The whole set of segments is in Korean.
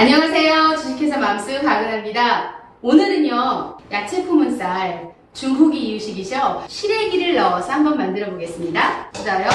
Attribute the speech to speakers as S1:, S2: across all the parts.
S1: 안녕하세요. 주식회사 맘스 박은하입니다. 오늘은요, 야채 품은 쌀, 중후기 이유식이죠. 시래기를 넣어서 한번 만들어 보겠습니다. 보자요.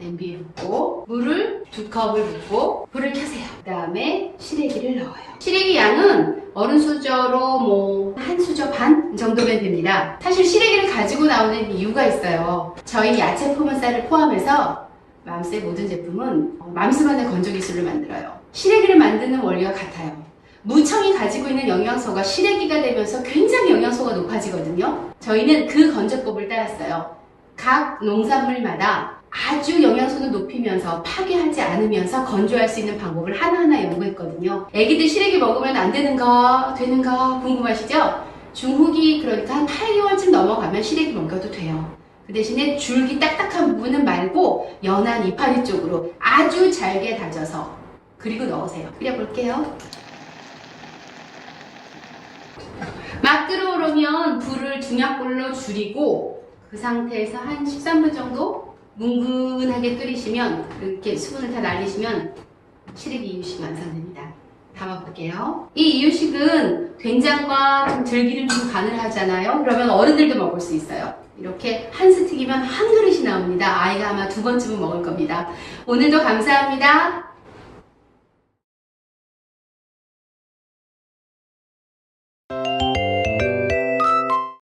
S1: 냄비에 붓고, 물을 두 컵을 붓고, 불을 켜세요. 그 다음에 시래기를 넣어요. 시래기 양은 어른 수저로 뭐, 한 수저 반 정도면 됩니다. 사실 시래기를 가지고 나오는 이유가 있어요. 저희 야채 품은 쌀을 포함해서 맘스의 모든 제품은 맘스만의 건조 기술을 만들어요. 시래기를 만드는 원리와 같아요. 무청이 가지고 있는 영양소가 시래기가 되면서 굉장히 영양소가 높아지거든요. 저희는 그 건조법을 따랐어요. 각 농산물마다 아주 영양소는 높이면서 파괴하지 않으면서 건조할 수 있는 방법을 하나하나 연구했거든요. 애기들 시래기 먹으면 안 되는가, 되는가 궁금하시죠? 중후기 그러니까 한 8개월쯤 넘어가면 시래기 먹여도 돼요. 그 대신에 줄기 딱딱한 부분은 말고 연한 이파리 쪽으로 아주 잘게 다져서 그리고 넣으세요. 끓여볼게요. 막 끓어오르면 불을 중약불로 줄이고 그 상태에서 한 13분 정도 뭉근하게 끓이시면 이렇게 수분을 다 날리시면 시래기 이유식 완성됩니다. 담아볼게요. 이 이유식은 된장과 좀 들기름 좀 간을 하잖아요. 그러면 어른들도 먹을 수 있어요. 이렇게 한 스틱이면 한 그릇이 나옵니다. 아이가 아마 두 번쯤은 먹을 겁니다. 오늘도 감사합니다.